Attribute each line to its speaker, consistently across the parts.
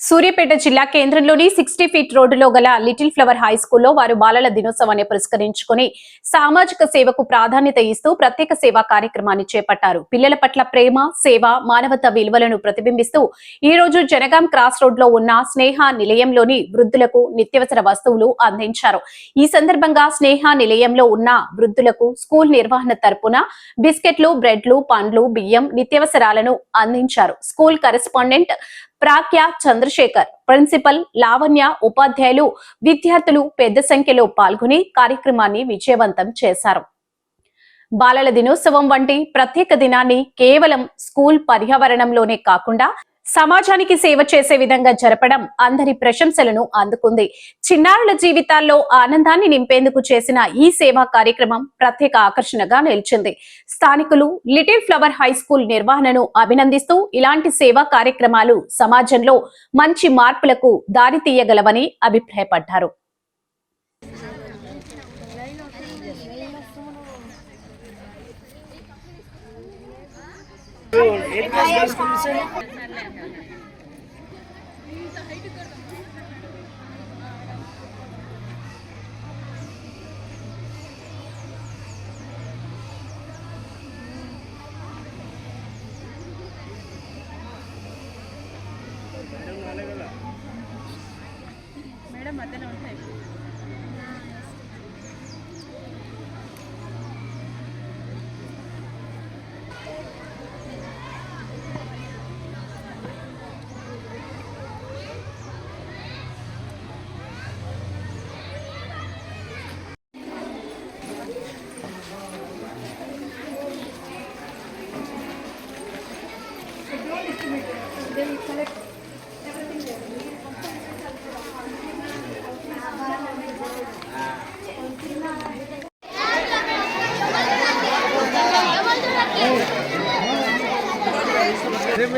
Speaker 1: సూర్యాపేట జిల్లా కేంద్రంలోని sixty feet రోడ్డులో గల లిటిల్ ఫ్లవర్ హై స్కూల్లో వారు బాలల దినోత్సవాన్ని పురస్కరించుకుని సామాజిక సేవకు ప్రాధాన్యత ఇస్తూ ప్రత్యేక సేవా కార్యక్రమాన్ని చేపట్టారు. పిల్లల పట్ల ప్రేమ సేవ మానవత విలువలను ప్రతిబింబిస్తూ ఈ రోజు జనగాం క్రాస్ రోడ్లో ఉన్న స్నేహ నిలయంలోని వృద్ధులకు నిత్యవసర వస్తువులు అందించారు. ఈ సందర్భంగా స్నేహ నిలయంలో ఉన్న వృద్ధులకు స్కూల్ నిర్వహణ తరపున బిస్కెట్లు బ్రెడ్లు పండ్లు బియ్యం నిత్యవసరాలను అందించారు. School correspondent Prakhya Chandrasekhar principal Lavanya ఉపాధ్యాయులు విద్యార్థులు పెద్ద సంఖ్యలో పాల్గొని కార్యక్రమాన్ని విజయవంతం చేశారు. బాలల దినోత్సవం వంటి ప్రత్యేక దినాన్ని కేవలం స్కూల్ పర్యావరణంలోనే కాకుండా సమాజానికి సేవ చేసే విధంగా జరపడం అందరి ప్రశంసలను అందుకుంది. చిన్నారుల జీవితాల్లో ఆనందాన్ని నింపేందుకు చేసిన ఈ సేవా కార్యక్రమం ప్రత్యేక ఆకర్షణగా నిలిచింది. స్థానికులు లిటిల్ ఫ్లవర్ హై స్కూల్ నిర్వహణను అభినందిస్తూ ఇలాంటి సేవా కార్యక్రమాలు సమాజంలో మంచి మార్పులకు దారి తీయగలవని అభిప్రాయపడ్డారు.
Speaker 2: మధ్యలో ఉంటాయి Then you collect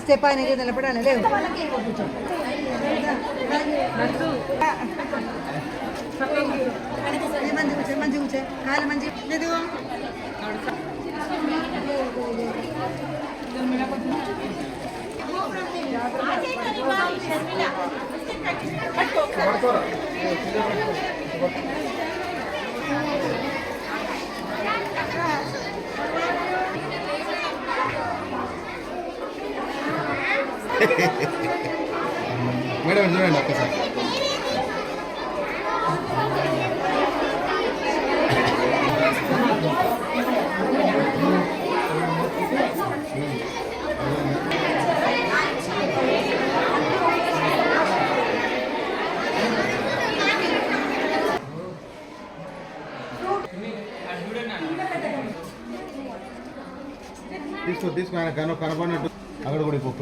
Speaker 3: వస్తే పైన నిలబడాలి లేవు మంచి కూర్చో మంచి కూర్చో కాలు మంచి లేదు
Speaker 2: మేడం చూడండి ఒక్కసారి తీసుకో తీసుకో ఆయన కన కనపడినట్టు అక్కడ కూడా ఇప్పుడు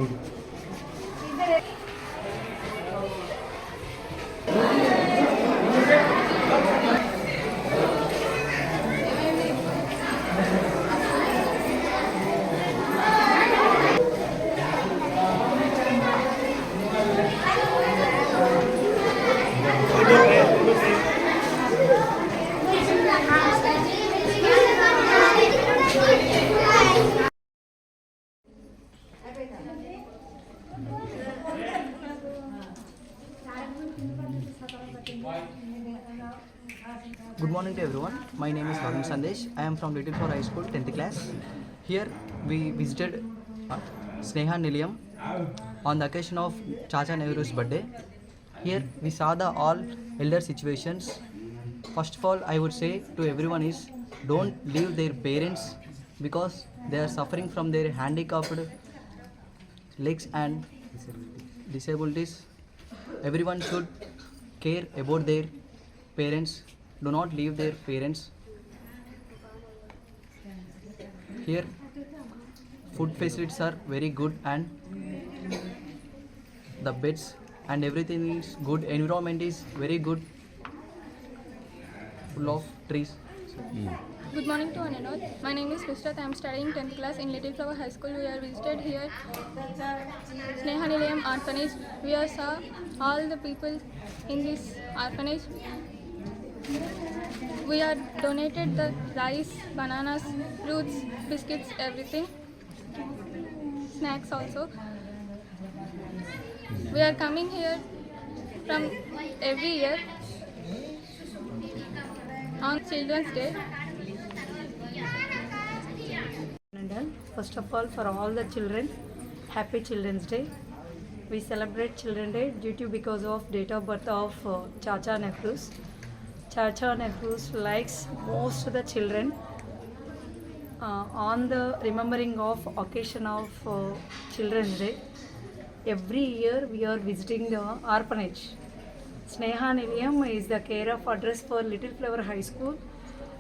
Speaker 4: Good morning to everyone. My name is Varun Sandesh. I am from Little Four High School, 10th class. Here we visited uh, Sneha Nilayam on the occasion of Chacha Nehru's birthday. Here we saw the all elder situations first of all, I would say to everyone is don't leave their parents because they are suffering from their handicapped legs and disabilities. Everyone should care about their parents. Do not leave their parents. Here, food facilities are very good and the beds and everything is good. Environment is very good, full of trees. Hmm.
Speaker 5: Good morning to one and all. My name is Nusrat. I am studying 10th class in Little Flower High School. We are visited here Sneha Nilayam orphanage. We are saw all the people in this orphanage. We are donated the rice, bananas, fruits, biscuits, everything. Snacks also. We are coming here from every year on Children's Day.
Speaker 6: First of all, for all the children, happy Children's Day. We celebrate Children's Day due to because of date of birth of uh, Chacha Nehru's. Chacha Nehru's likes most of the children. Uh, on the remembering of occasion of uh, Children's Day, every year we are visiting the orphanage. Sneha Nilayam is the care of address for Little Flower High School.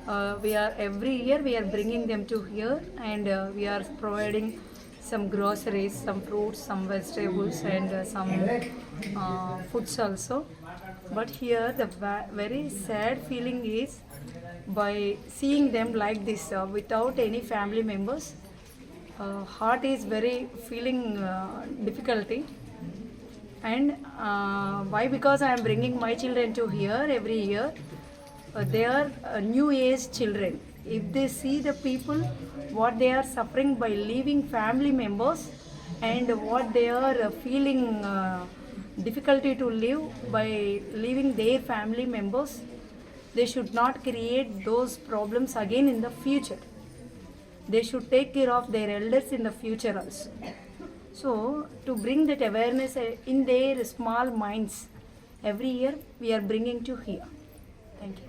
Speaker 6: Uh, we are every year we are bringing them to here and uh, we are providing some groceries, some fruits, some vegetables and uh, some uh, foods also. But here the very sad feeling is by seeing them like this uh, without any family members. Uh, heart is very feeling uh, difficulty and uh, why because i am bringing my children to here every year uh, they are uh, new age children if they see the people what they are suffering by leaving family members and what they are uh, feeling uh, difficulty to live by leaving their family members they should not create those problems again in the future they should take care of their elders in the future also so, to bring that awareness uh, in their small minds, every year we are bringing to here. Thank you.